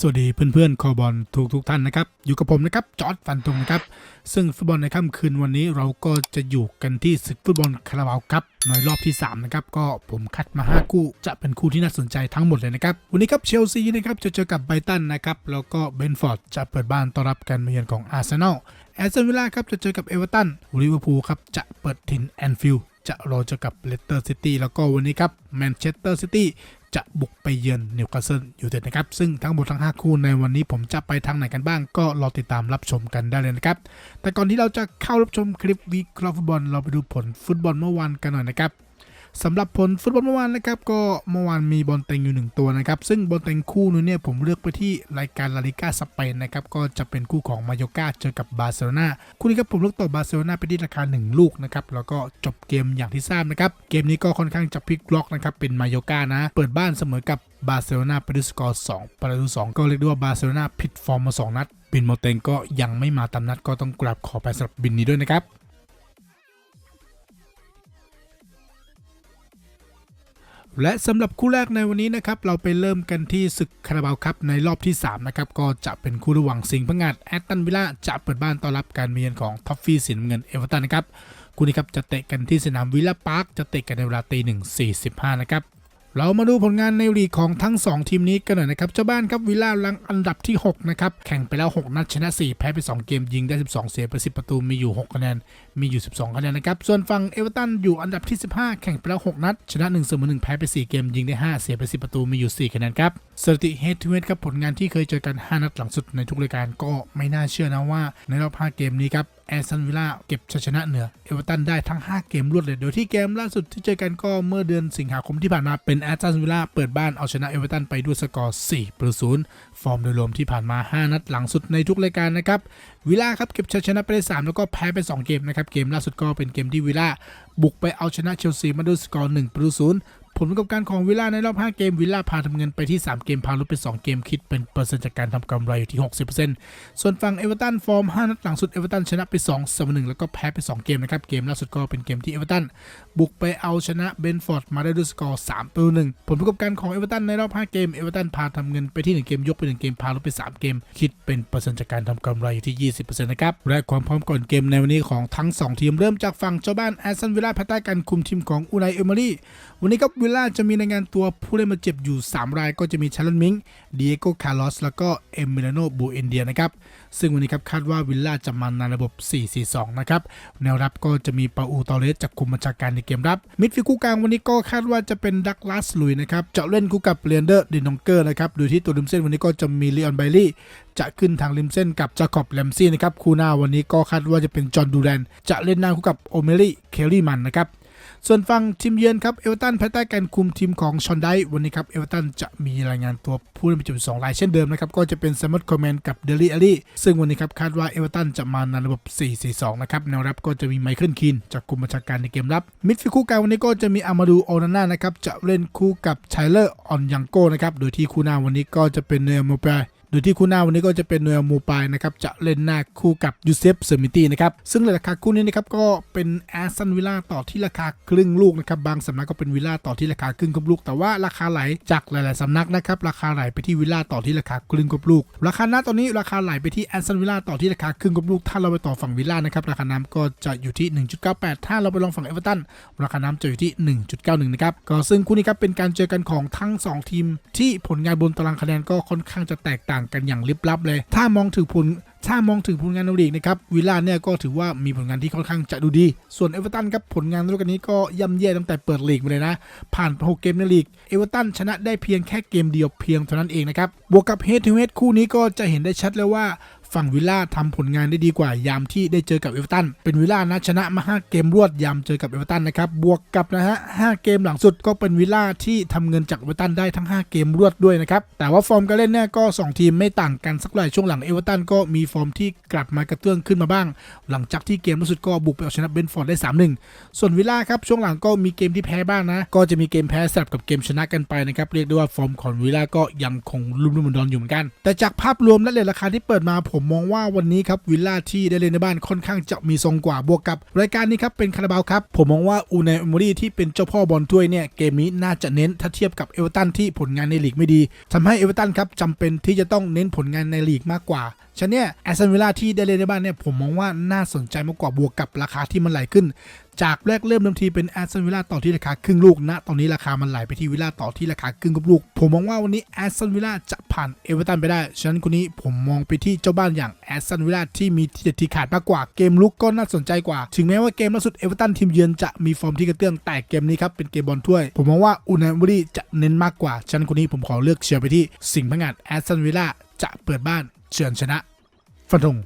สวัสดีเพื่อนๆคอบอลทุกทุกๆท่านนะครับ อยู่กับผมนะครับจอร์ดฟันตรงนะครับ ซึ่งฟุตบอลในค่ำคืนวันนี้เราก็จะอยู่กันที่ศึกฟุตบอลคาราบาวครับในรอบที่ 3 นะครับ ก็ผมคัดมา 5 คู่ จะเป็นคู่ที่น่าสนใจทั้งหมดเลยนะครับ วันนี้ครับเชลซีนะครับจะเจอกับไบตันนะครับ แล้วก็เบนฟอร์ดจะเปิดบ้านต้อนรับการมาเยือนของอาร์เซนอลแอสตันวิลล่าครับจะเจอกับเอเวอร์ตันลิเวอร์พูลครับจะเปิดถิ่นแอนฟิลด์จะรอเจอกับเลสเตอร์ซิตี้แล้วก็วันนี้ครับแมนเชสเตอร์ซิตี้ จะบุกไปเยือนนิวคาสเซิลอยู่เต็ดนะครับ ซึ่งทั้งหมดทั้ง 5 คู่ในวันนี้ผมจะไปทางไหนกันบ้าง ก็รอติดตามรับชมกันได้เลยนะครับ แต่ก่อนที่เราจะเข้ารับชมคลิปวิเคราะห์ฟุตบอลเราไปดูผลฟุตบอลเมื่อวานกันหน่อยนะครับ สำหรับผลฟุตบอลเมื่อวานนะครับก็เมื่อวานมีบอลเต็งอยู่หนึ่งตัวนะครับซึ่งบอลเต็งคู่นี้เนี่ยผมเลือกไปที่รายการลาลิก้าสเปนนะครับก็จะเป็นคู่ของมาโยกาเจอกับบาร์เซโลนาคู่นี้ครับผมเลือกต่อบาร์เซโลนาไปที่ราคา 1 ลูกนะครับแล้วก็จบเกมอย่างที่ทราบนะครับเกมนี้ก็ค่อนข้างจะพลิกล็อกนะครับเป็นมาโยกานะเปิดบ้านเสมอกับบาร์เซโลนาไปด้วยสกอร์2ประตู2ก็เรียกได้ว่าบาร์เซโลนาผิดฟอร์มมา 2 นัดบินโมเตงก็ยังไม่มาตามนัดก็ต้องกราบขอไปสำหรับบินนี้ด้วยนะครับ และสำหรับคู่แรกในวันนี้นะครับเราไปเริ่มกันที่ศึกคาราบาวครับในรอบที่3นะครับก็จะเป็นคู่ระหว่างสิงห์พังงาดแอตตันวิลล่าจะเปิดบ้านต้อนรับการมาเยือนของท็อฟฟี่สีน้ำเงินเอเวอร์ตันนะครับคู่นี้ครับจะเตะกันที่สนามวิลล่าพาร์คจะเตะกันในเวลาตีหนึ่งสี่สิบห้านะครับ เรามาดูผลงานในลีกของทั้ง 2 ทีมนี้กันหน่อยนะครับ เจ้าบ้านครับวิลล่าลังอันดับที่ 6 นะครับ แข่งไปแล้ว 6 นัดชนะ 4 แพ้ไป 2 เกมยิงได้ 12 เสียไป 10 ประตูมีอยู่ 6 คะแนน มีอยู่ 12 คะแนนนะครับ ส่วนฝั่งเอเวอร์ตันอยู่อันดับที่ 15 แข่งไปแล้ว 6 นัด ชนะ1เสมอ1แพ้ไป 4 เกมยิงได้ 5 เสียไป 10 ประตูมีอยู่ 4 คะแนนครับสถิติเฮดทูเฮดครับผลงานที่เคยเจอกัน 5 นัดหลังสุดในทุกรายการก็ไม่น่าเชื่อนะว่าในรอบ 5 เกมนี้ครับ แอสตันวิลล่าเก็บชัยชนะเหนือเอเวอร์ตันได้ทั้ง 5 เกมรวดเลย โดยที่เกมล่าสุดที่เจอกันก็เมื่อเดือนสิงหาคมที่ผ่านมาเป็นแอสตันวิลล่าเปิดบ้านเอาชนะเอเวอร์ตันไปด้วยสกอร์4ประตูศูนย์ฟอร์มโดยรวมที่ผ่านมา 5 นัดหลังสุดในทุกรายการนะครับวิลล่าครับเก็บชัยชนะไปได้3แล้วก็แพ้ไป2เกมนะครับเกมล่าสุดก็เป็นเกมที่วิลล่าบุกไปเอาชนะเชลซีมาด้วยสกอร์1ประตูศูนย์ ผลประกอบการของวิลล่าในรอบ 5 เกมวิลล่าพาทำเงินไปที่ 3 เกม พาลดไป 2 เกมคิดเป็นเปอร์เซ็นต์จากการทำกำไรอยู่ที่ 60%ส่วนฝั่งเอเวอร์ตันฟอร์ม 5 นัดหลังสุดเอเวอร์ตันชนะไป2เสมอ1แล้วก็แพ้ไป 2 เกมนะครับ เกมล่าสุดก็เป็นเกมที่เอเวอร์ตันบุกไปเอาชนะเบนฟอร์ดมาได้ด้วยสกอร์3ต่อ1ผลประกอบการของเอเวอร์ตันในรอบ 5 เกมเอเวอร์ตันพาทำเงินไปที่ 1 เกมยกไป 1 เกมพาลดไป 3 เกม คิดเป็นเปอร์เซ็นต์จากการทำกำไรอยู่ที่ 20%นะครับและความพร้อมก่อนเกมในวันนี้ของทั้ง 2 ทีมเริ่มจากฝั่งเจ้าบ้านแอสตันวิลล่าภายใต้การคุมทีมของอูไนเอเมอรี่วันนี้ครับวิลล่าจะมีรายงานตัวผู้เล่นมาเจ็บอยู่ 3 รายก็จะมีชาลอนมิงเดียโกคาร์ลอสแล้วก็เอมิลาโนบูเอนเดียนะครับ ซึ่งวันนี้ครับคาดว่าวิลล่าจะมาในระบบ 4-4-2 นะครับ แนวรับก็จะมีปาอูตอเลสจากคุมบัญชาการในเกมรับ มิดฟิลด์คู่กลางวันนี้ก็คาดว่าจะเป็นดักลาสลุยนะครับจะเล่นคู่กับเลนเดอร์ดินองเกอร์นะครับโดยที่ตัวริมเส้นวันนี้ก็จะมีลีออนไบลี่จะขึ้นทางริมเส้นกับจาคอบแลมซี่นะครับคู่หน้าวันนี้ก็คาดว่าจะเป็นจอห์นดูแรนจะเล่นหน้าคู่กับโอเมลี่เคลลี่มันนะครับ ส่วนฝั่งทีมเยือนครับเอเวอร์ตันภายใต้การคุมทีมของชอนไดวันนี้ครับเอเวอร์ตันจะมีรายงานตัวผู้เล่นประจำสองรายเช่นเดิมนะครับก็จะเป็นซมมอนคอมแมนกับเดลี่อลี่ซึ่งวันนี้ครับคาดว่าเอเวอร์ตันจะมาในระบบ 4-4-2 นะครับแนวรับก็จะมีไมเคิลคีนจากคุมบัญชาการในเกมรับมิดฟิลด์คู่กลางวันนี้ก็จะมีอามาดูโอนาน่านะครับจะเล่นคู่กับไชเลอร์ออนยังโกนะครับโดยที่คู่หน้าวันนี้ก็จะเป็นเนอร์โมเป โดยที่คู่หน้าวันนี้ก็จะเป็นโนเอมูปายนะครับจะเล่นหน้าคู่กับยูเซฟเซอร์มิตี้นะครับซึ่งราคาคู่นี้นะครับก็เป็นแอสตันวิลล่าต่อที่ราคาครึ่งลูกนะครับบางสำนักก็เป็นวิลล่าต่อที่ราคาครึ่งกับลูก แต่ว่าราคาไหลจากหลาย ๆสำนักนะครับราคาไหลไปที่วิลล่าต่อที่ราคาครึ่งกับลูก ราคาหน้าตอนนี้ราคาไหลไปที่แอสตันวิลล่าต่อที่ราคาครึ่งกับลูก ถ้าเราไปต่อฝั่งวิลล่านะครับราคาน้ำก็จะอยู่ที่ 1.98 ถ้าเราไปลองฝั่งเอเวอเรตันราคาน้ำจะอยู่ที่ 1.91 นะครับก็ซึ่งคู่นี้ครับเป็นการเจอกันของทั้งสองทีม ที่ผลงานบนตารางคะแนนก็ค่อนข้างจะแตกต่างกันอย่างลิบลับเลย ถ้ามองถึงผลถ้ามองถึงผลงานในลีกนะครับวิลล่าเนี่ยก็ถือว่ามีผลงานที่ค่อนข้างจะดูดี ส่วนเอเวอร์ตันครับผลงานในฤดูกาลนี้ก็ย่ำแย่ตั้งแต่เปิดลีกมาเลยนะ ผ่าน6เกมในลีกเอเวอร์ตันชนะได้เพียงแค่เกมเดียวเพียงเท่านั้นเองนะครับบวกกับเฮดทูเฮดคู่นี้ก็จะเห็นได้ชัดเลยว่า ฝั่งวิลล่าทำผลงานได้ดีกว่ายามที่ได้เจอกับเอเวอร์ตันเป็นวิลล่านะชนะมา 5 เกมรวดยามเจอกับเอเวอร์ตันนะครับบวกกับนะฮะ5เกมหลังสุดก็เป็นวิลล่าที่ทำเงินจากเอเวอร์ตันได้ทั้ง 5 เกมรวดด้วยนะครับแต่ว่าฟอร์มการเล่นเนี่ยก็ 2 ทีมไม่ต่างกันสักเท่าไหร่ช่วงหลังเอเวอร์ตันก็มีฟอร์มที่กลับมากระเตื้องขึ้นมาบ้าง หลังจากที่เกมล่าสุดก็บุกไปเอาชนะเบนฟอร์ดได้ 3-1 ส่วนวิลล่าครับช่วงหลังก็มีเกมที่แพ้บ้างนะก็จะมีเกมแพ้สลับกับเกมชนะกันไปนะครับเรียกได้ว่าฟอร์มของวิลล่าก็ยังคงลุ่มๆดอนอยู่เหมือนกัน แต่จากภาพรวมและเลทราคาที่เปิดมาผมผมมองว่าวันนี้ครับวิลล่าที่ได้เล่นในบ้านค่อนข้างจะมีทรงกว่าบวกกับ รายการนี้ครับเป็นคาราบาวครับ ผมมองว่าอูนายอมรีที่เป็นเจ้าพ่อบอลถ้วยเนี่ยเกมนี้น่าจะเน้นถ้าเทียบกับเอเวอร์ตันที่ผลงานในลีกไม่ดีทำให้เอเวอร์ตันครับจำเป็นที่จะต้องเน้นผลงานในลีกมากกว่าฉะนั้นนี่ยแอสตันวิลล่าที่ได้เล่นในบ้านเนี่ยผมมองว่าน่าสนใจมากกว่าบวกกับราคาที่มันไหลขึ้น จากแรกเริ่มเดิมทีเป็นแอสตันวิลล่าต่อที่ราคาครึ่งลูกณตอนนี้ราคามันไหลไปที่วิลล่าต่อที่ราคาครึ่งกับลูก ผมมองว่าวันนี้แอสตันวิลล่าจะผ่านเอเวอร์ตันไปได้ ฉะนั้นคนนี้ผมมองไปที่เจ้าบ้านอย่างแอสตันวิลล่าที่มีทีเด็ดทีขาดมากกว่าเกมลุกก็น่าสนใจกว่า ถึงแม้ว่าเกมล่าสุดเอเวอร์ตันทีมเยือนจะมีฟอร์มที่กระเตื้องแต่เกมนี้ครับเป็นเกมบอลถ้วย ผมมองว่าอูนายบุรีจะเน้นมากกว่า ฉะนั้นคนนี้ผมขอเลือกเชียร์ไปที่สิงห์พงาดแอสตันวิลล่าจะเปิดบ้านเฉือนชนะฟันธง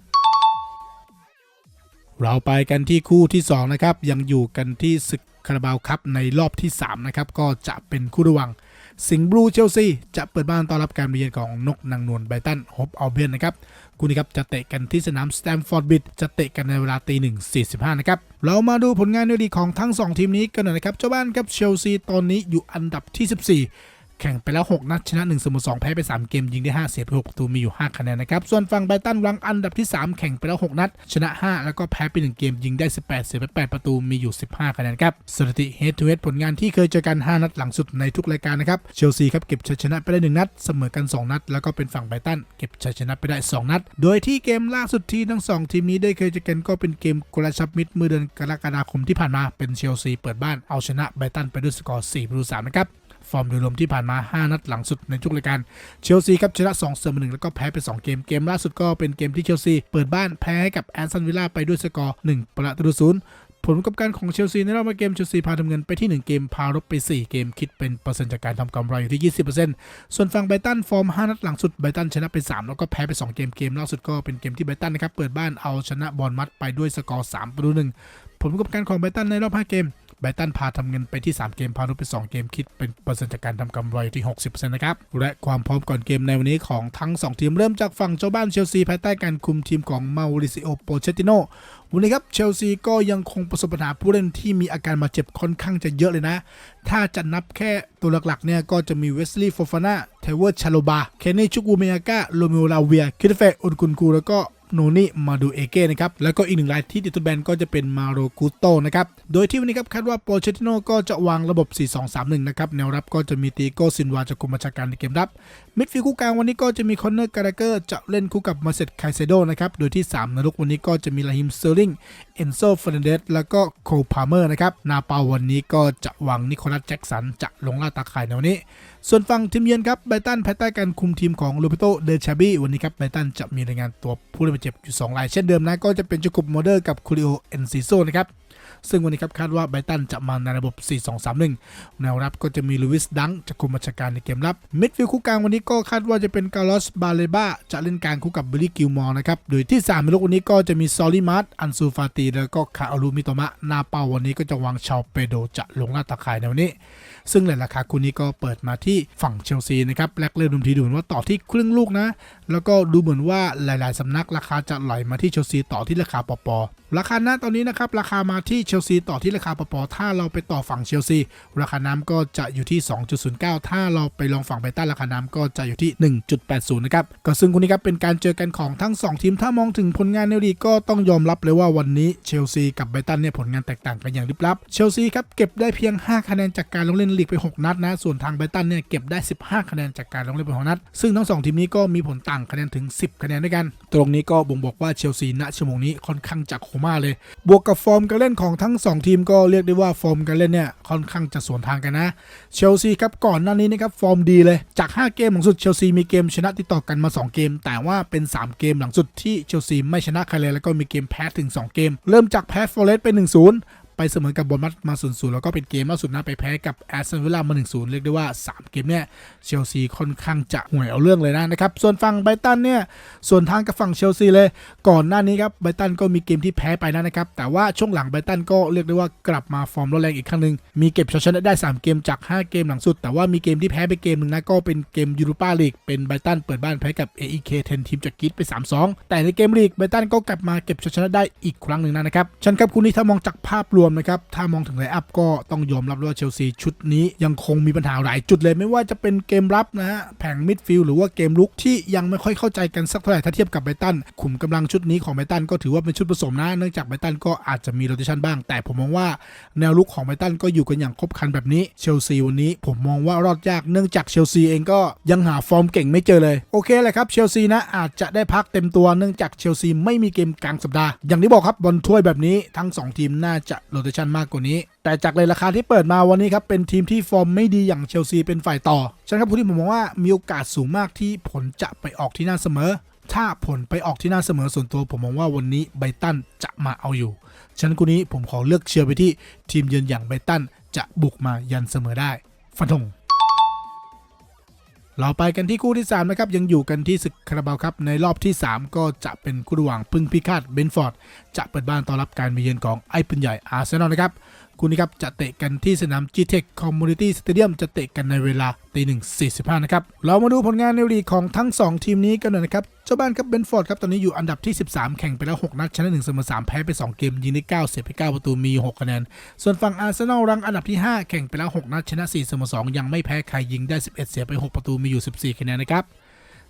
เราไปกันที่คู่ที่ 2 นะครับ ยังอยู่กันที่ศึกคาราบาวคัพในรอบที่ 3 นะครับ ก็จะเป็นคู่ระหว่างสิงห์บลูเชลซีจะเปิดบ้านต้อนรับการมาเยือนของนกนางนวลไบตันฮบอัลเบียนนะครับคู่นี้ครับจะเตะกันที่สนามสแตมฟอร์ดบิดจะเตะกันในเวลาตีหนึ่งสี่สิบห้านะครับ เรามาดูผลงานในดีของทั้ง 2 ทีมนี้กันหน่อยนะครับ เจ้าบ้านครับเชลซีตอนนี้อยู่อันดับที่ 14 แข่งไปแล้ว 6 นัดชนะ1เสมอ2แพ้ไป 3 เกม ยิงได้ 5 เสียไป6ประตูมีอยู่ 5 คะแนนนะครับ ส่วนฝั่งไบตันรังอันดับที่ 3 แข่งไปแล้ว 6 นัด ชนะ 5 แล้วก็แพ้ไป 1 เกม ยิงได้ 18 เสียไป 8 ประตูมีอยู่ 15 คะแนนครับสถิติ head to head ผลงานที่เคยเจอกัน 5 นัดหลังสุดในทุกรายการนะครับเชลซีครับเก็บชัยชนะไปได้ 1 นัด เสมอกัน 2 นัด แล้วก็เป็นฝั่งไบตันเก็บชัยชนะไปได้ 2 นัด โดยที่เกมล่าสุดที่ทั้ง 2 ทีมนี้ได้เคยเจอกันก็เป็นเกมกระชับมิตรเมื่อเดือนกรกฎาคมที่ผ่านมาเป็นเชลซีเปิดบ้านเอาชนะไบตันไปด้วยสกอร์4ประตู3นะครับ ฟอร์มโดยรวมที่ผ่านมา 5 นัดหลังสุดในทุกรายการ เชลซีครับชนะ2เสมอ1แล้วก็แพ้ไป 2 เกม เกมล่าสุดก็เป็นเกมที่เชลซีเปิดบ้านแพ้ให้กับแอนซันวิลล่าไปด้วยสกอร์1ประตูศูนย์ผลประกอบการของเชลซีในรอบเกมเชลซีพาทำเงินไปที่ 1 เกม พารบไป 4 เกมคิดเป็นเปอร์เซ็นต์จากการทำกำไรอยู่ที่ 20%ส่วนฝั่งไบตันฟอร์ม 5 นัดหลังสุดไบตันชนะไป 3 แล้วก็แพ้ไป 2 เกมเกมล่าสุดก็เป็นเกมที่ไบตันนะครับเปิดบ้านเอาชนะบอลมัดไปด้วยสกอร์3ประตู1ผลประกอบการของไบตันในรอบ 5 เกม ไบรตันพาทำเงินไปที่ 3 เกม พารุไป 2 เกมคิดเป็นเปอร์เซ็นต์จากการทำกำไรอยู่ที่ 60%นะครับ และความพร้อมก่อนเกมในวันนี้ของทั้ง 2 ทีมเริ่มจากฝั่งเจ้าบ้านเชลซีภายใต้การคุมทีมของมาริซิโอโปเชติโนวันนี้ครับเชลซีก็ยังคงประสบปัญหาผู้เล่นที่มีอาการบาดเจ็บค่อนข้างจะเยอะเลยนะ ถ้าจะนับแค่ตัวหลักๆเนี่ยก็จะมีเวสลีย์โฟฟาน่าเทเวอร์ชาโลบา เคนนี่ชุกูเมยากาโรเมโอลาเวีย คิดเฟอุนกุนกูแล้วก็ โนนี่มาดูเอเก้นะครับแล้วก็อีกหนึ่งรายที่ติดตัวแบนก็จะเป็นมาโรกุโตนะครับโดยที่วันนี้ครับคาดว่าโปเชติโนก็จะวางระบบ 4-2-3-1 นะครับแนวรับก็จะมีตีโกซินวาจากกรมบัญชาการในเกมรับ มิดฟิลด์คู่กลางวันนี้ก็จะมีคอนเนอร์การ์เกอร์จะเล่นคู่กับมาเซตไคเซโดนะครับ โดยที่ 3นลุกวันนี้ก็จะมีลาฮิมเซอร์ลิง เอนโซเฟรนเดส แล้วก็โคพาเมอร์นะครับ นาเปาวันนี้ก็จะวางนิโคลัสแจ็กสันจะลงล่าตาข่ายในวันนี้ ส่วนฝั่งทีมเยือนครับไบตันภายใต้การคุมทีมของโรเบโตเดชาบีวันนี้ครับไบตันจะมีรายงานตัวผู้เล่นบาดเจ็บอยู่2รายเช่นเดิมนะก็จะเป็นจูกุบโมเดอร์กับคูริโอเอนซิโซนะครับ ซึ่งวันนี้ครับคาดว่าไบรตันจะมาในระบบ 4-2-3-1 แนวรับก็จะมีลูวิสดังจากคุมบัญชาการในเกมรับมิดฟิลด์คู่กลางวันนี้ก็คาดว่าจะเป็นกาลอสบาเลบาจะเล่นกลางคู่กับบิลลี่กิลมอร์นะครับโดยที่3ในลูกวันนี้ก็จะมีซอลิมาร์ตอันซูฟาตีแล้วก็คาอารูมิโตมะนาเปาวันนี้ก็จะวางชาวเปโดจะลงล่าตาข่ายในวันนี้ ซึ่งหล่งราคาคู่นี้ก็เปิดมาที่ฝั่งเชลซีนะครับแรกเริ่มดมทีดูเหมือนว่าต่อที่ครึ่งลูกนะ แล้วก็ดูเหมือนว่าหลายๆสำนักราคาจะไหลมาที่เชลซีต่อที่ราคาปอปอราคาหน้าตอนนี้นะครับราคามาที่เชลซีต่อที่ราคาปอปอถ้าเราไปต่อฝั่งเชลซีราคาน้ำก็จะอยู่ที่ 2.09 ถ้าเราไปลองฝั่งไบตันราคาน้ำก็จะอยู่ที่ 1.80 นะครับก็ซึ่งคู่นี้ครับเป็นการเจอกันของทั้ง 2 ทีมถ้ามองถึงผลงานในลีกก็ต้องยอมรับเลยว่าวันนี้เชลซีกับไบตันเนี่ยผลงานแตกต่างกันอย่างลิบลับเชลซีครับเก็บได้เพียง 5 คะแนนจากการลงเล่นหลีกไป 6 นัดนะ ส่วนทางไบตันเนี่ยเก็บได้ 15 คะแนนจากการลงเล่นไป6นัด ซึ่งทั้ง 2 ทีมนี้ก็มีผลต่างคะแนนถึง 10 คะแนนด้วยกัน ตรงนี้ก็บ่งบอกว่าเชลซีณชั่วโมงนี้ค่อนข้างจะโคม่าเลย บวกกับฟอร์มการเล่นของทั้ง 2 ทีมก็เรียกได้ว่าฟอร์มการเล่นเนี่ยค่อนข้างจะสวนทางกันนะ เชลซีครับก่อนหน้านี้นะครับฟอร์มดีเลย จาก 5 เกมหลังสุดเชลซีมีเกมชนะติดต่อกันมา 2 เกม แต่ว่าเป็น 3 เกมหลังสุดที่เชลซีไม่ชนะใครเลยแล้วก็มีเกมแพ้ถึง 2 เกม เริ่มจากแพ้ฟอเรสต์ไป1-0 ไปเสมอกับบอลมัดมา0ูนย์แล้วก็เป็นเกมล่าสุดนะไปแพ้กับแอสตันวิลล่ามา1 0เรียกได้ว่า 3 เกมเนี่ยเชลซีค่อนข้างจะห่วยเอาเรื่องเลยนะนะครับส่วนฝั่งไบรตันเนี่ยส่วนทางกับฝั่งเชลซีเลย ก่อนหน้านี้ครับไบรตันก็มีเกมที่แพ้ไปแล้วนะครับแต่ว่าช่วงหลังไบรตันก็เรียกได้ว่ากลับมาฟอร์มร้อนแรงอีกครั้งหนึ่งมีเก็บชัยชนะได้ 3 เกมจาก 5 เกมหลังสุด แต่ว่ามีเกมที่แพ้ไปเกมหนึ่งนะก็เป็นเกมยูโรปาลีกเป็นไบรตันเปิดบ้านแพ้กับ AEK 10ทีมจากกรีซไป 3-2 แต่ในเกมลีกไบรตันก็กลับมาเก็บชัยชนะได้อีกครั้งหนึ่งนะครับฉันครับคุณนี้ถ้ามองจากภาพรวมมนะครับ ถ้ามองถึงไลอัพก็ต้องยอมรับว่าเชลซีชุดนี้ยังคงมีปัญหาหลายจุดเลยไม่ว่าจะเป็นเกมรับนะฮะแผงมิดฟิลด์หรือว่าเกมลุกที่ยังไม่ค่อยเข้าใจกันสักเท่าไหร่ถ้าเทียบกับไบตันขุมกำลังชุดนี้ของไบตันก็ถือว่าเป็นชุดผสมนะเนื่องจากไบตันก็อาจจะมีโรเตชันบ้าง แต่ผมมองว่าแนวลุกของไบตันก็อยู่กันอย่างครบครันแบบนี้เชลซีวันนี้ผมมองว่ารอดยากเนื่องจากเชลซีเองก็ยังหาฟอร์มเก่งไม่เจอเลยโอเคเลยครับเชลซีนะอาจจะได้พักเต็มตัวเนื่องจากเชลซีไม่มีเกมกลางสัปดาห์อย่างที่บอกครับบอลถ้วยแบบนี้ทั้งสองทีมน่าจะโรเตชันมากกว่านี้ แต่จากเลยราคาที่เปิดมาวันนี้ครับ เป็นทีมที่ฟอร์มไม่ดีอย่างเชลซีเป็นฝ่ายต่อ ฉะนั้นครับผู้ที่ผมมองว่ามีโอกาสสูงมากที่ผลจะไปออกที่หน้าเสมอ ถ้าผลไปออกที่หน้าเสมอส่วนตัว ผมมองว่าวันนี้ไบตันจะมาเอาอยู่ ฉะนั้นคู่นี้ผมขอเลือกเชียร์ไปที่ทีมเยือนอย่างไบตันจะบุกมายันเสมอได้ ฟันธง เราไปกันที่คู่ที่ 3 นะครับ ยังอยู่กันที่ศึกคาราบาวครับในรอบที่ 3 ก็จะเป็นคู่ระหว่างพึ่งพิฆาตเบนฟอร์ด จะเปิดบ้านต้อนรับการมาเยือนของไอ้ปืนใหญ่อาร์เซนอลนะครับ คู่นี้ครับจะเตะกันที่สนาม G-Tech Community Stadium จะเตะกันในเวลาตีหนึ่งสี่สิบห้านะครับ เรามาดูผลงานในลีกของทั้ง 2 ทีมนี้กันหน่อยนะครับ เจ้าบ้านครับเบนฟอร์ดครับตอนนี้อยู่อันดับที่ 13 แข่งไปแล้ว 6 นัดชนะ1เสมอ3แพ้ไป 2 เกม ยิงได้9เสียไป 9 ประตูมี 6 คะแนน ส่วนฝั่งอาร์เซนอลรังอันดับที่ 5 แข่งไปแล้ว 6 นัดชนะ4เสมอ2ยังไม่แพ้ใครยิงได้ 11 เสียไป 6 ประตูมีอยู่ 14 คะแนนนะครับ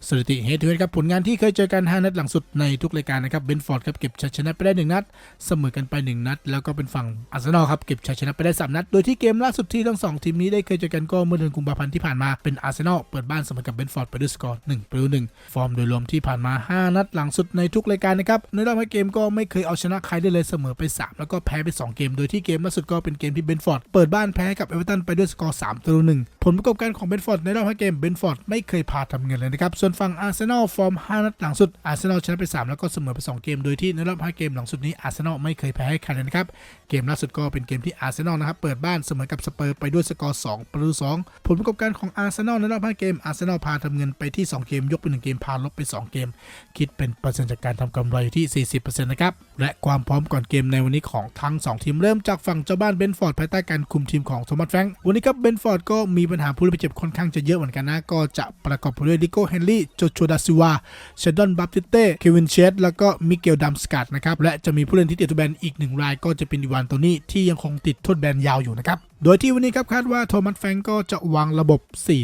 สถิติเฮดทูเฮดครับผลงานที่เคยเจอกัน 5 นัดหลังสุดในทุกรายการนะครับเบนฟอร์ดครับเก็บชัยชนะไปได้ 1 นัด เสมอกันไป 1 นัด แล้วก็เป็นฝั่งอาร์เซนอลครับเก็บชัยชนะไปได้ 3 นัด โดยที่เกมล่าสุดที่ทั้ง 2 ทีมนี้ได้เคยเจอกันก็เมื่อเดือนกุมภาพันธ์ที่ผ่านมาเป็นอาร์เซนอลเปิดบ้านเสมอกับเบนฟอร์ดไปด้วยสกอร์1ประตู1ฟอร์มโดยรวมที่ผ่านมา 5 นัดหลังสุดในทุกรายการนะครับในรอบห้าเกมก็ไม่เคยเอาชนะใครได้เลยเสมอไป 3 แล้วก็แพ้ไป 2 เกม โดยที่เกมล่าสุดก็เป็นเกมที่เบนฟอร์ดเปิดบ้านแพ้กับเอเวอร์ตันไปด้วยสกอร์3ประตู1ผลประกอบการของเบนฟอร์ดในรอบเกมเบนฟอร์ดไม่เคยพาทำเงินเลยนะครับส่วนฝั่งอาร์เซนอลฟอร์ม 5 นัดหลังสุด อาร์เซนอลชนะไป 3 แล้วก็เสมอไป 2 เกม โดยที่ในรอบ 5 เกมหลังสุดนี้อาร์เซนอลไม่เคยแพ้ให้ใครเลยนะครับ เกมล่าสุดก็เป็นเกมที่อาร์เซนอลนะครับ เปิดบ้านเสมอกับสเปอร์ไปด้วยสกอร์ 2 ประตู 2 ผลประกอบการของอาร์เซนอลในรอบ 5 เกม อาร์เซนอลพาทำเงินไปที่ 2 เกม ยกไป 1 เกม พาลบไป 2 เกม คิดเป็นเปอร์เซ็นต์จากการทำกำไรอยู่ที่ 40%นะครับ และความพร้อมก่อนเกมในวันนี้ของทั้ง 2 ทีมเริ่มจากฝั่งเจ้าบ้านเบนฟอร์ดภายใต้การคุมทีมของโทมัสแฟรงค์วันนี้ครับเบนฟอร์ดก็มีปัญหาผู้เล่นเจ็บค่อนข้างจะเยอะเหมือนกันนะก็จะประกอบไปด้วยดิโก้เฮนรี่โจชัวดาซิวาเชดอนบับติเต้เควินเชสแล้วก็มิเกลดัมสกัดนะครับ และจะมีผู้เล่นที่ติดทษแบนอีกหนึ่งรายก็จะเป็นอีวานโตนี่ที่ยังคงติดโทษแบนยาวอยู่นะครับโดยที่วันนี้ครับคาดว่าโทมัสแฟงก็จะวางระบบ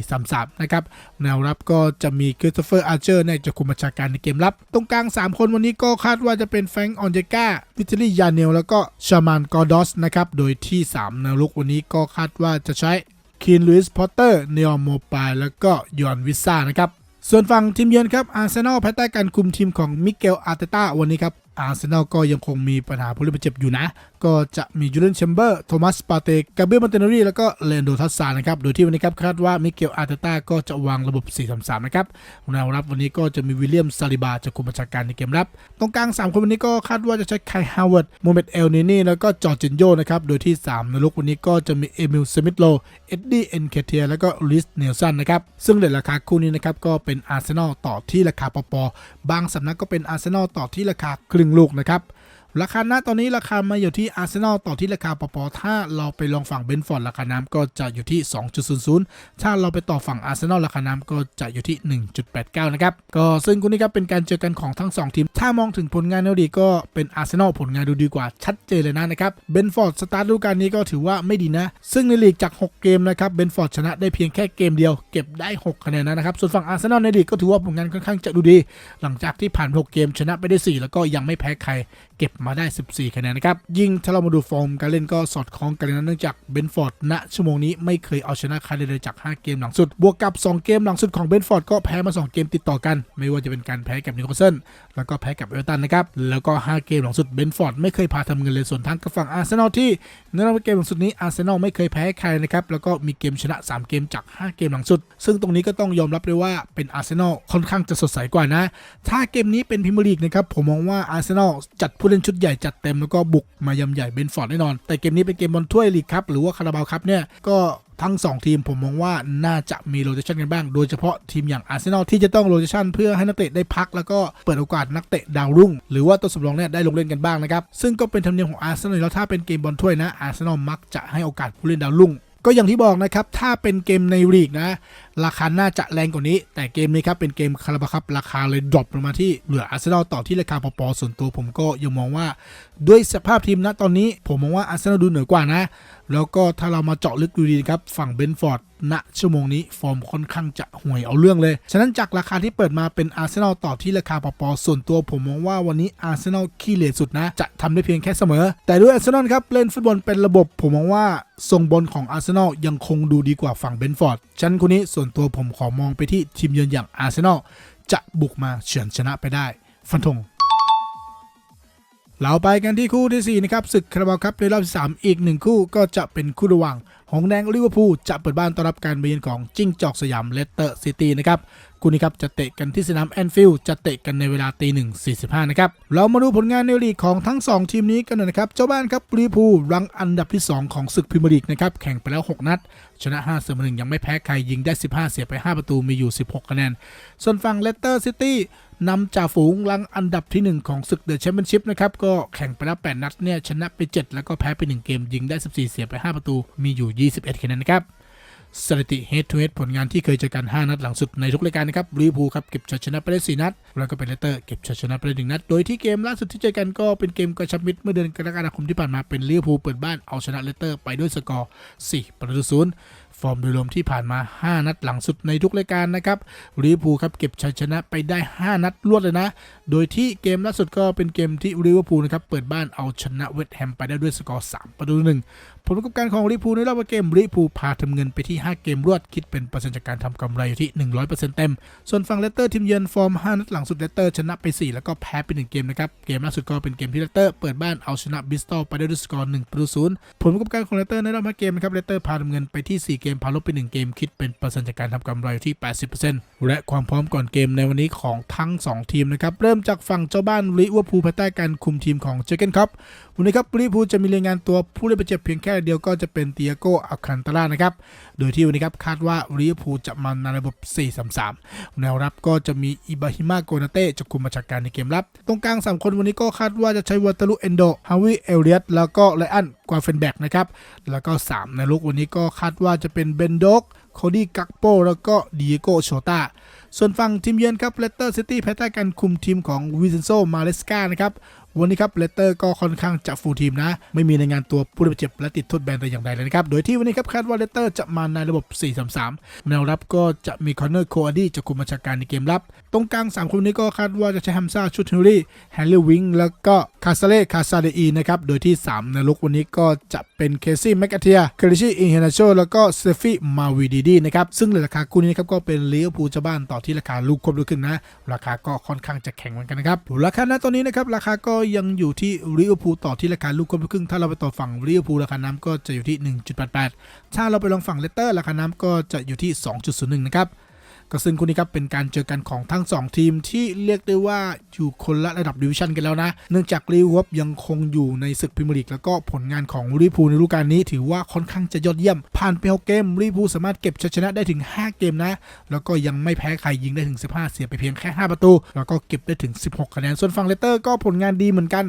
4-3-3 นะครับ แนวรับก็จะมีคริสโตเฟอร์อาร์เจอร์เนี่ยจะคุมบัญชาการในเกมรับ ตรงกลาง 3 คนวันนี้ก็คาดว่าจะเป็นแฟงออนเจกาวิทลี่ยาเนล แล้วก็ชามานกอร์ดอสนะครับ โดยที่ 3 แนวลุกวันนี้ก็คาดว่าจะใช้คีนลุยส์พอตเตอร์เนอโมปายแล้วก็ยอนวิซ่านะครับ ส่วนฝั่งทีมเยือนครับอาร์เซนอลภายใต้การคุมทีมของมิเกลอาร์เตต้าวันนี้ครับ อาร์เซนอลก็ยังคงมีปัญหาผู้เล่นบาดเจ็บอยู่นะ ก็จะมีจูเลียนแชมเบอร์ โทมัส ปาเตกาเบรียลมันเตนอรี่แล้วก็เลนโดทัสซานะครับ โดยที่วันนี้ครับคาดว่ามิเกล อาร์เตต้าก็จะวางระบบ 4-3-3 นะครับแนวรับวันนี้ก็จะมีวิลเลียม ซาลิบาจะคุมบัญชาการในเกมรับ ตรงกลาง 3 คนวันนี้ก็คาดว่าจะใช้ไคฮาวเวิร์ดโมเมดเอลเนนี่ แล้วก็จอร์จินโยนะครับ โดยที่ 3 ในลุกวันนี้ก็จะมีเอมิล สมิธโล เอ็ดดี้ เอ็นเคเทีย แล้วก็ลิส เนลสัน นะครับ ซึ่งเด่นราคาคู่นี้นะครับก็เป็นอาร์เซนอลต่อที่ราคาปปบางสำนักก็เป็นอาร์เซนอลต่อที่ราคาครึ่งลูกนะครับ ราคาณตอนนี้ราคามาอยู่ที่อาร์เซนอลต่อที่ราคาปปถ้าเราไปลองฝั่งเบนฟอร์ดราคาน้ำก็จะอยู่ที่ 2.00 ถ้าเราไปต่อฝั่งอาร์เซนอลราคาน้ำก็จะอยู่ที่ 1.89 นะครับ ก็ซึ่งคู่นี้ครับเป็นการเจอกันของทั้ง 2 ทีม ถ้ามองถึงผลงานแนวดีก็เป็นอาร์เซนอลผลงานดูดีกว่าชัดเจนเลยนะนะครับเบนฟอร์ดสตาร์ทฤดูกาลนี้ก็ถือว่าไม่ดีนะ ซึ่งในลีกจาก 6 เกมนะครับเบนฟอร์ดชนะได้เพียงแค่เกมเดียวเก็บได้ 6 คะแนนนะครับส่วนฝั่งอาร์เซนอลในลีกก็ถือว่าผลงานค่อนข้างจะดูดี หลังจากที่ผ่าน 6 เกมชนะไปได้ 4 แล้วก็ยังไม่แพ้ใคร เก็บมาได้ 14 คะแนนนะครับ ยิ่งถ้าเรามาดูฟอร์มการเล่นก็สอดคล้องกันเลยนะเนื่องจากเบนฟอร์ดณชั่วโมงนี้ไม่เคยเอาชนะใครเลยจาก 5 เกมหลังสุด บวกกับ 2 เกมหลังสุดของเบนฟอร์ดก็แพ้มา 2 เกมติดต่อกัน ไม่ว่าจะเป็นการแพ้กับนิวคาสเซิล แล้วก็แพ้กับเอเวอร์ตันนะครับ แล้วก็ 5 เกมหลังสุดเบนฟอร์ดไม่เคยพาทำเงินเลยส่วนทางกับฝั่งอาร์เซนอลที่ในรอบเกมหลังสุดนี้อาร์เซนอลไม่เคยแพ้ใครนะครับ แล้วก็มีเกมชนะ 3 เกมจาก 5 เกมหลังสุด ซึ่งตรงนี้ก็ต้องยอมรับเลยว่าเป็นอาร์เซนอลค่อนข้างจะสดใสกว่านะ ถ้าเกมนี้เป็นพรีเมียร์ลีกนะครับผมมองว่าอาร์เซนอลจัดผู้เล่นชุดใหญ่จัดเต็มแล้วก็บุกมายำใหญ่เบนฟอร์ดแน่นอน แต่เกมนี้เป็นเกมบอลถ้วยลีกครับหรือว่าคาราบาวครับเนี่ยก็ ทั้ง 2 ทีมผมมองว่าน่าจะมีโรเตชันกันบ้าง โดยเฉพาะทีมอย่างอาร์เซนอลที่จะต้องโรเตชันเพื่อให้นักเตะได้พัก แล้วก็เปิดโอกาสนักเตะดาวรุ่ง หรือว่าตัวสำรองเนี่ยได้ลงเล่นกันบ้างนะครับ ซึ่งก็เป็นธรรมเนียมของอาร์เซนอลแล้วถ้าเป็นเกมบอลถ้วยนะอาร์เซนอลมักจะให้โอกาสผู้เล่นดาวรุ่งก็อย่างที่บอกนะครับ ถ้าเป็นเกมในลีกนะ ราคาน่าจะแรงกว่านี้ แต่เกมนี้ครับ เป็นเกมคาราบาครับ ราคาเลยดรอปลงมาที่เหลืออาร์เซนอลต่อที่ราคาปอๆส่วนตัวผมก็ยังมองว่า ด้วยสภาพทีมนะตอนนี้ ผมมองว่าอาร์เซนอลดูเหนือกว่านะ แล้วก็ถ้าเรามาเจาะลึกดูดีนะครับ ฝั่งเบนฟอร์ดณชั่วโมงนี้ ฟอร์มค่อนข้างจะห่วยเอาเรื่องเลย ฉะนั้นจากราคาที่เปิดมาเป็นอาร์เซนอลต่อที่ราคาปอๆส่วนตัวผมมองว่าวันนี้อาร์เซนอลขี้เหร่สุดนะ จะทำได้เพียงแค่เสมอ แต่ด้วยอาร์เซนอลครับ เล่นฟุตบอลเป็นระบบผมมองว่าทรงบอลของอาร์เซนอลยังคงดูดีกว่าฝั่งเบนฟอร์ดฉะนันคนนี้ส่วนตัวผมขอมองไปที่ทีมเยือนอย่างอาร์เซนอลจะบุกมาเฉือนชนะไปได้ ฟันธง เราไปกันที่คู่ที่ 4 นะครับศึกคาราบาวครับในรอบ 3 อีกหนึ่งคู่ก็จะเป็นคู่ระหว่าง หงแดงลิเวอร์พูลจะเปิดบ้านต้อนรับการมาเยือนของจิ้งจอกสยามเลสเตอร์ซิตี้นะครับคู่นี้ครับจะเตะกันที่สนามแอนฟิลด์จะเตะกันในเวลาตีหนึ่งสี่สิบห้านะครับ เรามาดูผลงานในลีกของทั้ง 2 ทีมนี้กันหน่อยนะครับ เจ้าบ้านครับลิเวอร์พูลรังอันดับที่ 2 ของศึกพรีเมียร์ลีกนะครับ แข่งไปแล้ว 6 นัด ชนะ5เสมอ1ยังไม่แพ้ใครยิงได้ 15 เสียไป 5 ประตูมีอยู่ 16 คะแนน ส่วนฝั่งเลสเตอร์ซิตี้ นำจ่าฝูงรังอันดับที่ 1 ของศึกเดอะแชมเปี้ยนชิพนะครับ ก็แข่งไปแล้ว 8 นัดเนี่ย ชนะไป 7 แล้วก็แพ้ไป 1 เกม ยิงได้ 14 เสียไป 5 ประตู มีอยู่ 21คะแนนนะครับ สถิติ head to head ผลงานที่เคยเจอกัน 5 นัดหลังสุดในทุกรายการนะครับลิเวอร์พูลครับ เก็บชัยชนะไปได้ 4 นัด แล้วก็เป็นเลสเตอร์เก็บชัยชนะไปได้ 1 นัด โดยที่เกมล่าสุดที่เจอกันก็เป็นเกมกระชับมิตรเมื่อเดือนกรกฎาคมที่ผ่านมาเป็นลิเวอร์พูลเปิดบ้านเอาชนะเลสเตอร์ไปด้วยสกอร์ 4 ประตูศูนย์ ฟอร์มโดยรวมที่ผ่านมา 5 นัดหลังสุดในทุกรายการนะครับลิเวอร์พูลครับเก็บชัยชนะไปได้ 5 นัดรวดเลยนะ โดยที่เกมล่าสุดก็เป็นเกมที่ลิเวอร์พูลนะครับเปิดบ้านเอาชนะเวสต์แฮมไปได้ด้วยสกอร์ 3 ประตูหนึ่งผลประกอบการของลิเวอร์พูลในรอบเกมลิเวอร์พูลพาทำเงินไปที่ 5 เกมรวดคิดเป็นเปอร์เซ็นต์จากการทำกำไรอยู่ที่ 100%เต็ม ส่วนฝั่งเลสเตอร์ทีมเยือนฟอร์ม 5 นัดหลังสุดเลสเตอร์ชนะไป 4 แล้วก็แพ้ไป 1 เกมนะครับ เกมล่าสุดก็เป็นเกมที่เลสเตอร์เปิดบ้านเอาชนะบิสตอลไปได้ด้วยสกอร์1ประตูศูนย์ผลประกอบการของเลสเตอร์ในรอบ5เกมนะครับเลสเตอร์พาทำเงินไปที่ 4 เกมพาลบไป1เกมคิดเป็นเปอร์เซ็นต์จากการทำกำไรอยู่ที่ 80%และความพร้อมก่อนเกมในวันนี้ของทั้ง 2 ทีมนะครับ เริ่มจากฝั่งเจ้าบ้านลิเวอร์พูลภายใต้การคุมทีมของเจเกนครับ วันนี้ครับลิเวอร์พูลจะมีรายงานตัวผู้เล่นบาดเจ็บเพียงแค่เดียวก็จะเป็นเตียโกอัลคันตารานะครับ โดยที่วันนี้ครับคาดว่าลิเวอร์พูลจะมาในระบบ 4-3-3 แนวรับก็จะมีอิบราฮิมาโกนาเต้จะคุมมาจากการในเกมรับ ตรงกลาง 3 คนวันนี้ก็คาดว่าจะใช้วัตลุเอนโดฮาวิเอลเลียตแล้วก็ไลอันกวาเฟนแบกนะครับ แล้วก็ 3 ในลุกวันนี้ก็คาดว่าจะเป็นเบนโดกโคดี้กักโปแล้วก็ดิเอโกโชตาส่วนฝั่งทีมเยือนครับเลสเตอร์ซิตี้ภายใต้การคุมทีมของวิเซนโซมาเลสกานะครับ วันนี้ครับเลสเตอร์ก็ค่อนข้างจะฟูลทีมนะ ไม่มีในงานตัวผู้รับาดเจ็บและติดโทษแบนแต่อย่างใดเลยนะครับ โดยที่วันนี้ครับคาดว่าเลสเตอร์จะมาในระบบ 4-3-3 แนวรับก็จะมีคอนเนอร์โคอดี้จะคุมบัญชาการในเกมรับตรงกลาง 3 คนนี้ก็คาดว่าจะใช้ฮัมซาชุดเฮนรี่แฮร์รี่วิงแล้วก็คาซาเล่คาซาเดอีนะครับโดยที่ 3 ในลุกวันนี้ก็จะเป็นเคซี่แมกอาเทียเคริชิอินเฮนาโชแล้วก็เซฟี่มาวีดีดีนะครับซึ่งในราคาคู่นี้นะครับก็เป็นลิเวอร์พูลเจ้าบ้านต่อที่ราคาลูกควบลูกครึ่งนะ ราคาก็ค่อนข้างจะแข็งเหมือนกันนะครับราคาณตอนนี้นะครับราคาก็ยังอยู่ที่ลิเวอร์พูลต่อที่ราคาลูกควบลูกครึ่งถ้าเราไปต่อฝั่งลิเวอร์พูลราคาน้ำก็จะอยู่ที่ 1.88 ถ้าเราไปลองฝั่งเลสเตอร์ราคาน้ำก็จะอยู่ที่ 2.01 นะครับ ก็ซึ่งคู่นี้ครับเป็นการเจอกันของทั้ง 2 ทีมที่เรียกได้ว่าอยู่คนละระดับดิวิชั่นกันแล้วนะ เนื่องจากลิเวอร์พูลยังคงอยู่ในศึกพรีเมียร์ลีกแล้วก็ผลงานของลิเวอร์พูลในฤดูกาลนี้ ถือว่าค่อนข้างจะยอดเยี่ยม ผ่านไป6เกมลิเวอร์พูลสามารถเก็บชัยชนะได้ถึง 5 เกมนะ แล้วก็ยังไม่แพ้ใครยิงได้ถึง 15 เสียไปเพียงแค่ 5 ประตู แล้วก็เก็บได้ถึง 16 คะแนน ส่วนฝั่งเลสเตอร์ก็ผลงานดีเหมือนกัน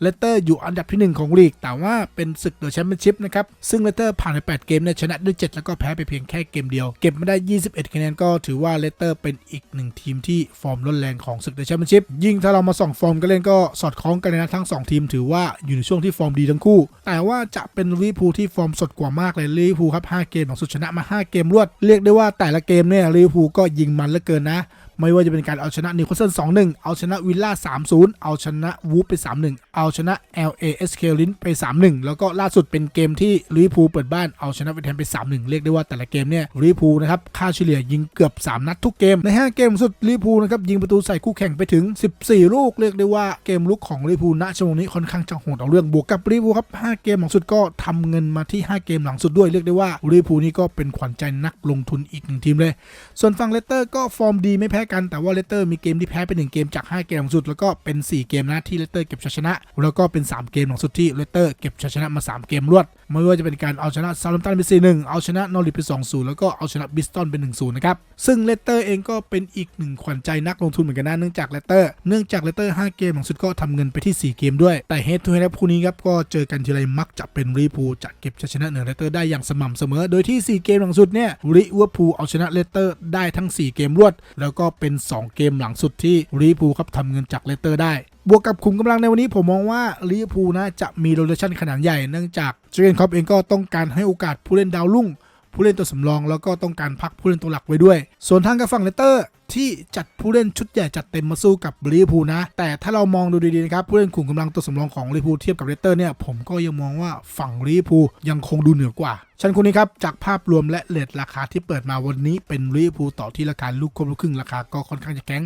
เลสเตอร์อยู่อันดับที่ 1 ของลีก แต่ว่าเป็นศึกเดอะแชมเปี้ยนชิพนะครับ ซึ่งเลสเตอร์ผ่านไป 8 เกมเนี่ยชนะด้วย 7 แล้วก็แพ้ไปเพียงแค่เกมเดียว เก็บมาได้ 21 คะแนนก็ถือว่าว่าเลสเตอร์เป็นอีกหนึ่งทีมที่ฟอร์มล้นแรงของศึกเดอะแชมเปี้ยนชิพยิ่งถ้าเรามาส่องฟอร์มกันเล่นก็สอดคล้องกันนะทั้ง 2 ทีมถือว่าอยู่ในช่วงที่ฟอร์มดีทั้งคู่ แต่ว่าจะเป็นลิเวอร์พูลที่ฟอร์มสดกว่ามากเลยลิเวอร์พูลครับ5เกมหลังสุดชนะมา 5 เกมรวดเรียกได้ว่าแต่ละเกมเนี่ยลิเวอร์พูลก็ยิงมันเหลือเกินนะ ไม่ว่าจะเป็นการเอาชนะนิวคาสเซิล2-1เอาชนะวิลล่า3-0เอาชนะวูฟไป3-1เอาชนะ LASK ลินไป3-1แล้วก็ล่าสุดเป็นเกมที่ลิเวอร์พูลเปิดบ้านเอาชนะเวสต์แฮมไป3-1เรียกได้ว่าแต่ละเกมเนี่ยลิเวอร์พูลนะครับค่าเฉลี่ยยิงเกือบ 3 นัดทุกเกมใน 5 เกมสุดลิเวอร์พูลนะครับยิงประตูใส่คู่แข่งไปถึง 14 ลูกเรียกได้ว่าเกมลุกของลิเวอร์พูลณช่วงนี้ค่อนข้างจะโหดเอาเรื่องบวกกับลิเวอร์พูลครับ5เกมหลังสุดก็ทำเงินมาที่ 5 เกมหลังสุดด้วยเรียกได้ว่าลิเวอร์พูลนี่ก็เป็นขวัญใจนักลงทุนอีกหนึ่งทีมเลย ส่วนฝั่งเลสเตอร์ก็ฟอร์มดีไม่แพ้กันแต่ว่าเลสเตอร์มีเกมที่แพ้ไป1เกมจาก 5 เกมหลังสุด แล้วก็เป็น 4 เกมนะที่เลสเตอร์เก็บชัยชนะ แล้วก็เป็น 3 เกมหลังสุดที่เลสเตอร์เก็บชัยชนะมา 3 เกมรวดไม่ว่าจะเป็นการเอาชนะซาลัมตันไป4-1เอาชนะนอริทไป2-0แล้วก็เอาชนะบิสตันเป็น1-0นะครับซึ่งเลสเตอร์เองก็เป็นอีกหนึ่งขวัญใจนักลงทุนเหมือนกันนะเนื่องจากเลสเตอร์เนื่องจากเลสเตอร์5เกมหลังสุดก็ทำเงินไปที่ 4 เกมด้วยแต่เฮดทูเฮดคู่นี้ครับก็เจอกันทีไรมักจะเป็นลิเวอร์พูลจะเก็บชัยชนะเหนือเลสเตอร์ได้อย่างสม่ำเสมอ โดยที่ 4 เกมหลังสุดเนี่ยลิเวอร์พูลเอาชนะเลสเตอร์ได้ทั้ง 4 เกมรวด แล้วก็เป็น 2 เกมหลังสุดที่ลิเวอร์พูลครับทำเงินจากเลสเตอร์ได้ บวกกับขุมกำลังในวันนี้ผมมองว่าลิเวอร์พูลนะจะมีโรเตชันขนาดใหญ่เนื่องจากเจเกนครอปเองก็ต้องการให้โอกาสผู้เล่นดาวรุ่งผู้เล่นตัวสำรองแล้วก็ต้องการพักผู้เล่นตัวหลักไว้ด้วย ส่วนทางกับฝั่งเลสเตอร์ ที่จัดผู้เล่นชุดใหญ่จัดเต็มมาสู้กับลิเวอร์พูลนะ แต่ถ้าเรามองดูดีๆนะครับ ผู้เล่นขุมกำลังตัวสำรองของลิเวอร์พูลเทียบกับเลสเตอร์เนี่ย ผมก็ยังมองว่าฝั่งลิเวอร์พูลยังคงดูเหนือกว่าฉันคนนี้ครับ จากภาพรวมและเลทราคาที่เปิดมาวันนี้เป็นลิเวอร์พูลต่อที่ราคาลูกครบลูกครึ่งราคาก็ค่อนข้างจะแข็ง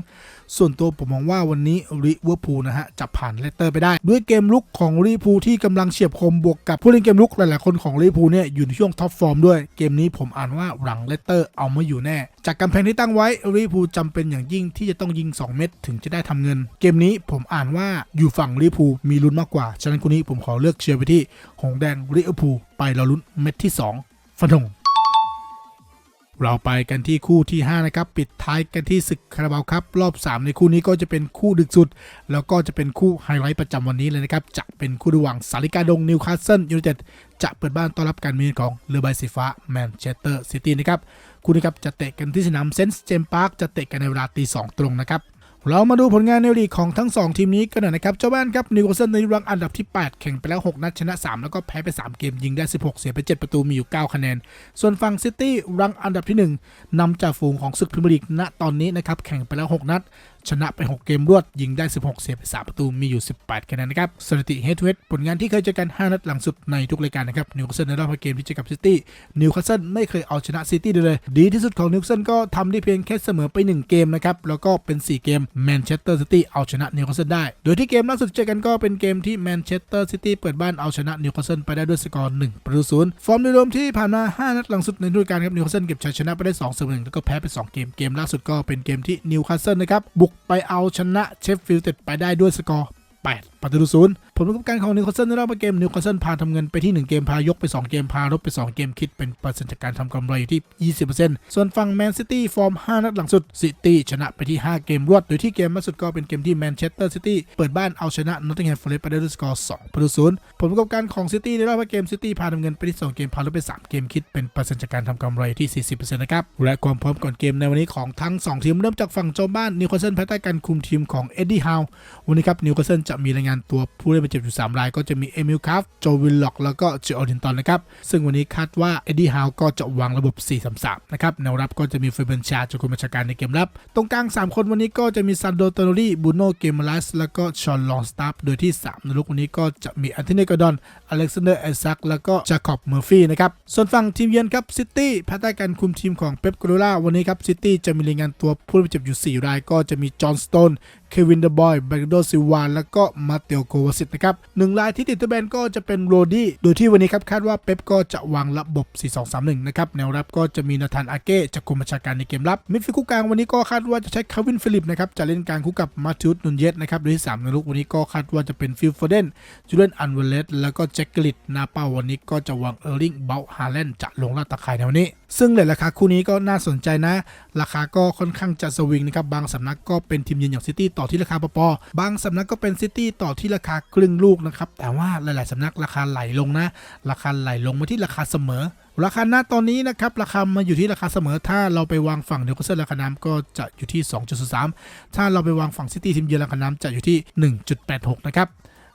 ส่วนตัวผมมองว่าวันนี้ลิเวอร์พูลนะฮะจะผ่านเลสเตอร์ไปได้ ด้วยเกมลุกของลิเวอร์พูลที่กำลังเฉียบคมบวกกับผู้เล่นเกมลุกหลายๆคนของลิเวอร์พูลเนี่ยอยู่ในช่วงท็อปฟอร์มด้วยเกมนี้ผมอ่านว่าหลังเลสเตอร์เอาไม่อยู่แน่ จากกำแพงที่ตั้งไว้ลิเวอร์พูลจำเป็นอย่างยิ่งที่จะต้องยิง 2 เม็ดถึงจะได้ทำเงิน เกมนี้ผมอ่านว่าอยู่ฝั่งลิเวอร์พูลมีลุ้นมากกว่า ฉะนั้นคนนี้ผมขอเลือกเชียร์ไปที่หงแดงลิเวอร์พูลไปเราลุ้นเม็ดที่ 2 ฟันธงเราไปกันที่คู่ที่ 5 นะครับ ปิดท้ายกันที่ศึกคาราบาวครับ รอบ 3 ในคู่นี้ก็จะเป็นคู่ดึกสุด แล้วก็จะเป็นคู่ไฮไลท์ประจำวันนี้เลยนะครับ จะเป็นคู่ระหว่างสาริกาดงนิวคาสเซิลยูไนเต็ดจะเปิดบ้านต้อนรับการมีของเรือใบสีฟ้าแมนเชสเตอร์ซิตี้นะครับ คู่นี้ครับจะเตะกันที่สนามเซนส์เจมพาร์คจะเตะกันในเวลาตีสองตรงนะครับเรามาดูผลงานในลีกของทั้ง 2 ทีมนี้กันหน่อยนะครับ เจ้าบ้านครับนิวคาสเซิลในรังอันดับที่ 8 แข่งไปแล้ว 6 นัดชนะ 3 แล้วก็แพ้ไป 3 เกมยิงได้ 16 เสียไป 7 ประตูมีอยู่ 9 คะแนน ส่วนฝั่งซิตี้รังอันดับที่ 1นำจากฝูงของศึกพรีเมียร์ลีกณตอนนี้นะครับ แข่งไปแล้ว 6 นัด ชนะไป 6 เกมรวด ยิงได้ 16 เสียไป 3 ประตู มีอยู่ 18คะแนนนะครับ สถิติเฮดทูเฮดผลงานที่เคยเจอกัน 5 นัดหลังสุดในทุกรายการนะครับ นิวคาสเซิลในรอบเกมที่เจอกับซิตี้ นิวคาสเซิลไม่เคยเอาชนะซิตี้เลย ดีที่สุดของนิวคาสเซิลก็ทำได้เพียงแค่เสมอไป 1 เกมนะครับ แล้วก็เป็น 4 เกมแมนเชสเตอร์ซิตี้เอาชนะนิวคาสเซิลได้ โดยที่เกมล่าสุดเจอกันก็เป็นเกมที่แมนเชสเตอร์ซิตี้เปิดบ้านเอาชนะนิวคาสเซิลไปได้ด้วยสกอร์1ประตูศูนย์ฟอร์มโดยรวมที่ผ่านมา 5 นัดหลังสุดในฤดูกาลครับนิวคาสเซิลเก็บชัยชนะไปได้2เสมอ1แล้วก็แพ้ไป 2 เกม เกมล่าสุดก็เป็นเกมที่นิวคาสเซิลนะครับบุกไปเอาชนะเชฟฟิลด์เต็ดไปได้ด้วยสกอร์ 8ประตูศูนย์ผลประกอบการของนิวคาสเซิลในรอบเกมนิวคาสเซิลพาทำเงินไปที่ 1 เกมพายกไป 2 เกมพาลบไป 2 เกมคิดเป็นเปอร์เซ็นต์จากการทำกำไรอยู่ที่ 20%ส่วนฝั่งแมนซิตี้ฟอร์ม 5 นัดหลังสุดซิตี้ชนะไปที่ 5 เกมรวด โดยที่เกมล่าสุดก็เป็นเกมที่แมนเชสเตอร์ซิตี้เปิดบ้านเอาชนะนอตติงแฮมฟอเรสต์ไปได้ด้วยสกอร์ 2 ประตูศูนย์ผลประกอบการของซิตี้ในรอบเกมซิตี้พาทำเงินไปที่ 2 เกมพาลบไป 3 เกมคิดเป็นเปอร์เซ็นต์จากการทำกำไรที่ 40%นะครับและความพร้อมก่อนเกมในวันนี้ของทั้งสองทีมเริ่มจากฝั่งเจ้าบ้านนิวคาสเซิลภายใต้การคุมทีมของเอ็ดดี้ฮาววันนี้ครับนิวคาสเซิลจะมีรายงานงานตัวผู้เล่นบาดเจ็บอยู่3รายก็จะมีเอมิลคาฟโจวิลล็อกแล้วก็เจออดินตันนะครับ ซึ่งวันนี้คาดว่าเอ็ดดี้ฮาวก็จะวางระบบ 4-3-3 นะครับแนวรับก็จะมีเฟเบนชาจากคนบัญชาการในเกมรับ ตรงกลาง 3 คนวันนี้ก็จะมีซันโดเตโนรีบูโนเกมลัสแล้วก็ชอนลองสตาร์โดยที่ 3 ในลุกวันนี้ก็จะมีอันเทนีกอดอนอเล็กซานเดอร์ไอซักแล้วก็จาคอบเมอร์ฟี่นะครับส่วนฝั่งทีมเยือนครับซิตี้ภายใต้การคุมทีมของเป๊ปก a โ o ล่าวันนี้ครับซิตี้จะมีรายงานตัวผู้เล่นบาดเจ็บอยู่ 4 รายก็จะมีจอห์นสโตน เควินเดบอยแบกโดซิวานแล้วก็มาเตโอโควาสิตนะครับหนึ่งรายที่ติดตัวแบนก็จะเป็นโรดี้โดยที่วันนี้ครับคาดว่าเป๊ปก็จะวางระบบ 4-2-3-1 นะครับแนวรับก็จะมีนาธานอาเก้จากกรมบัญชาการในเกมรับมิดฟิลด์คู่กลางวันนี้ก็คาดว่าจะใช้คาวินฟิลิปนะครับจะเล่นกลางคู่กับมาติอุสนุนเยสนะครับโดยที่3ในลูกวันนี้ก็คาดว่าจะเป็นฟิลโฟเดนจูเลียนอันเวเลสแล้วก็แจ็คกลิตนาเป้าวันนี้ก็จะวางเออร์ลิงเบลฮาแลนจะลงล่าตะข่ายในวันนี้ ซึ่งเลยราคาคู่นี้ก็น่าสนใจนะ ราคาก็ค่อนข้างจะสวิงนะครับ บางสำนักก็เป็นทีมเยือนอย่างซิตี้ต่อที่ราคาปอบางสำนักก็เป็นซิตี้ต่อที่ราคาครึ่งลูกนะครับ แต่ว่าหลาย ๆสำนักราคาไหลลงนะ ราคาไหลลงมาที่ราคาเสมอ ราคาหน้าตอนนี้นะครับ ราคามาอยู่ที่ราคาเสมอ ถ้าเราไปวางฝั่งนิวคาสเซิลราคาน้ำก็จะอยู่ที่ 2.03 ถ้าเราไปวางฝั่งซิตี้ทีมเยือนราคาน้ำจะอยู่ที่ 1.86 นะครับ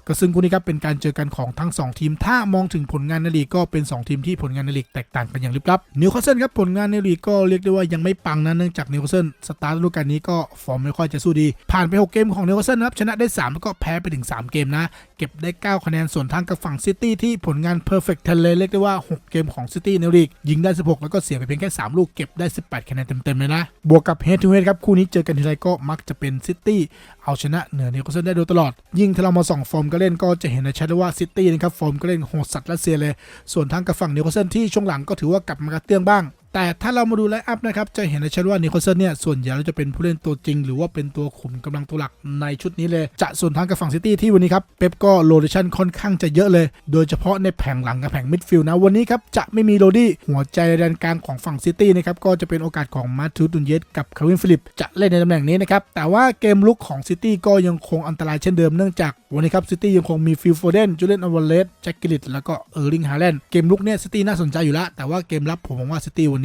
ก็ซึ่งคู่นี้ครับเป็นการเจอกันของทั้ง 2 ทีม ถ้ามองถึงผลงานในลีกก็เป็น 2 ทีมที่ผลงานในลีกแตกต่างกันอย่างลิบลับนิวคาสเซิลครับผลงานในลีกก็เรียกได้ว่ายังไม่ปังนะเนื่องจากนิวคาสเซิลสตาร์ทฤดูกาลนี้ก็ฟอร์มไม่ค่อยจะสู้ดี ผ่านไป 6 เกมของนิวคาสเซิลนะครับชนะได้ 3 แล้วก็แพ้ไปถึง 3 เกมนะ เก็บได้ 9 คะแนนส่วนทางกับฝั่งซิตี้ที่ผลงานเพอร์เฟกต์เทเลเรียกได้ว่า 6 เกมของซิตี้ในลีกยิงได้ 16 แล้วก็เสียไปเพียงแค่ 3 ลูกเก็บได้ 18 คะแนนเต็มๆเลยนะบวกกับเฮดทูเฮดครับคู่นี้เจอกันทีไรก็มักจะเป็นซิตี้ เอาชนะเหนือนิวคาสเซิลได้โดยตลอด ยิ่งถ้าเรามาส่องฟอร์มก็เล่นก็จะเห็นในชัดว่าซิตี้นะครับฟอร์มก็เล่นโหดสัตว์รัสเซียเลย ส่วนทางกับฝั่งนิวคาสเซิลที่ช่วงหลังก็ถือว่ากลับมากระเตื้องบ้าง แต่ถ้าเรามาดูไลน์อัพนะครับ จะเห็นได้ชัดว่านิโคลเซนเนี่ยส่วนใหญ่แล้วจะเป็นผู้เล่นตัวจริง หรือว่าเป็นตัวขุมกำลังตัวหลักในชุดนี้เลย จะส่วนทางกับฝั่งซิตี้ที่วันนี้ครับ เป๊ปก็โรเดชันค่อนข้างจะเยอะเลย โดยเฉพาะในแผงหลังกับแผงมิดฟิลด์นะ วันนี้ครับ จะไม่มีโรดี้หัวใจแดนกลางของฝั่งซิตี้นะครับก็จะเป็นโอกาสของมาทูดุนเยสกับคาร์วินฟิลิปจะเล่นในตำแหน่งนี้นะครับแต่ว่าเกมลุกของซิตี้ก็ยังคงอันตรายเช่นเดิมเนื่องจากวันนี้ครับซิตี้ยังคงมีฟิลโฟเดนจูเลียนอวเลสแจ็คกิลิตแล้วก็เออร์ลิงฮาแลนด์เกมลุกเนี่ยซิตี้น่าสนใจอยู่แล้วแต่ว่าเกมรับผมมองว่าซิตี้วัน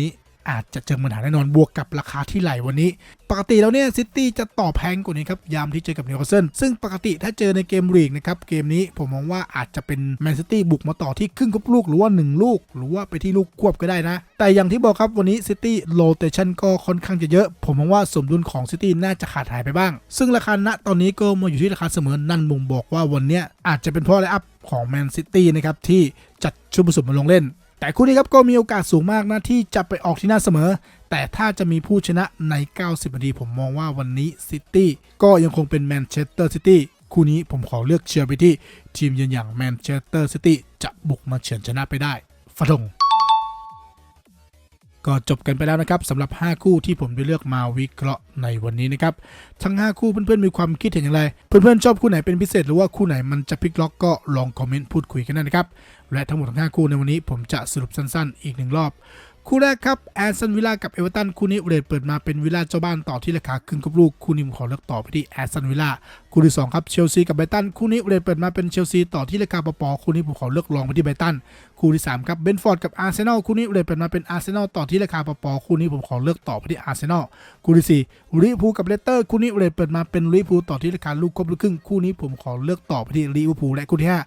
อาจจะเจอปัญหาแน่นอนบวกกับราคาที่ไหลวันนี้ ปกติแล้วเนี่ยซิตี้จะต่อแพงกว่านี้ครับยามที่เจอกับนิวคาสเซิลซึ่งปกติถ้าเจอในเกมลีกนะครับเกมนี้ผมมองว่าอาจจะเป็นแมนซิตี้บุกมาต่อที่ครึ่งควบลูกหรือว่า 1 ลูก หรือว่าไปที่ลูกควบก็ได้นะ แต่อย่างที่บอกครับวันนี้ซิตี้โลเตชันก็ค่อนข้างจะเยอะ ผมมองว่าสมดุลของซิตี้น่าจะขาดหายไปบ้าง ซึ่งราคาณตอนนี้ก็มาอยู่ที่ราคาเสมอนั่นบ่งบอกว่าวันนี้อาจจะเป็นเพราะไลน์อัพของแมนซิตี้นะครับที่จัดชุดผสมมาลงเล่น แต่คู่นี้ครับก็มีโอกาสสูงมากนะที่จะไปออกที่หน้าเสมอ แต่ถ้าจะมีผู้ชนะใน 90 นาที ผมมองว่าวันนี้ซิตี้ก็ยังคงเป็นแมนเชสเตอร์ซิตี้คู่นี้ผมขอเลือกเชียร์ไปที่ทีมเยือนอย่างแมนเชสเตอร์ซิตี้จะบุกมาเฉือนชนะไปได้ฟะทง ก็จบกันไปแล้วนะครับสำหรับ 5 คู่ที่ผมได้เลือกมาวิเคราะห์ในวันนี้นะครับทั้ง 5 คู่เพื่อนๆมีความคิดเห็นอย่างไร เพื่อนๆชอบคู่ไหนเป็นพิเศษหรือว่าคู่ไหนมันจะพลิกล็อกก็ลองคอมเมนต์พูดคุยกันได้นะครับและทั้งหมดทั้ง5คู่ในวันนี้ผมจะสรุปสั้นๆ อีกหนึ่งรอบ คู่แรกครับแอนซันวิลล่ากับเอเวอร์ตันคู่นี้เรทเปิดมาเป็นวิลล่าเจ้าบ้านต่อที่ราคาครึ่งกับลูกคู่นี้ผมขอเลือกต่อไปที่แอนซันวิลล่าคู่ที่สองครับเชลซีกับไบตันคู่นี้เรทเปิดมาเป็นเชลซีต่อที่ราคาปอปอคู่นี้ผมขอเลือกลองไปที่ไบตันคู่ที่สามครับเบนฟอร์ดกับอาร์เซนอลคู่นี้เรทเปิดมาเป็นอาร์เซนอลต่อที่ราคาปอปอคู่นี้ผมขอเลือกต่อไปที่อาร์เซนอลคู่ที่สี่ลิเวอร์พูลกับเลสเตอร์คู่นี้เรทเปิดมาเป็นลิเวอร์พูลต่อที่ราคาลูกครบลูกครึ่งคู่นี้ผมขอเลือกต่อไปที่ลิเวอร์พูลและคู่ที่ห้า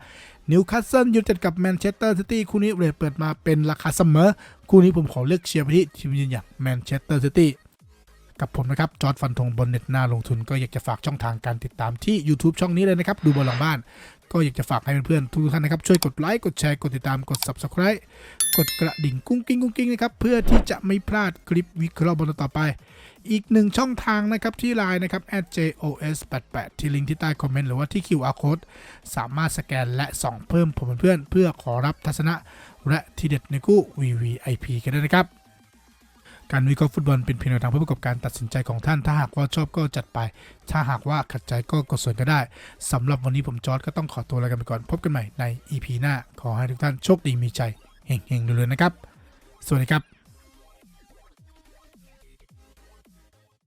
นิวคาสเซิลยูไนเต็ดกับแมนเชสเตอร์ซิตี้คู่นี้เรทเปิดมาเป็นราคาเสมอ คู่นี้ผมขอเลือกเชียร์ไปที่ทีมยืนอย่างแมนเชสเตอร์ซิตี้กับผมนะครับ จอร์ดฟันธงบนเน็ตหน้าลงทุนก็อยากจะฝากช่องทางการติดตามที่ YouTube ช่องนี้เลยนะครับ ดูบอลหลังบ้าน ก็อยากจะฝากให้เพื่อนๆทุกท่านนะครับ ช่วยกดไลค์กดแชร์กดติดตามกด Subscribe กดกระดิ่งกุ้งกิ้งกุ้งกิ้งนะครับ เพื่อที่จะไม่พลาดคลิปวิเคราะห์บอลต่อไป อีกหนึ่งช่องทางนะครับที่ไลน์นะครับ @jos88 ที่ลิงก์ที่ใต้คอมเมนต์หรือว่าที่ QR code สามารถสแกนและส่องเพิ่มผมเพื่อนเพื่อขอรับทัศนะ และทีเด็ดในคู่ VVIP กันด้วยนะครับการวิเคราะห์ฟุตบอลเป็นเพียงแนวทางเพื่อประกอบการตัดสินใจของท่าน ถ้าหากว่าชอบก็จัดไป ถ้าหากว่าขัดใจก็กดส่วนก็ได้สำหรับวันนี้ผมจอร์ดก็ต้องขอตัวลากันไปก่อน พบกันใหม่ใน EP หน้า ขอให้ทุกท่านโชคดีมีใจเฮงๆเรื่อยๆนะครับ สวัสดีครับ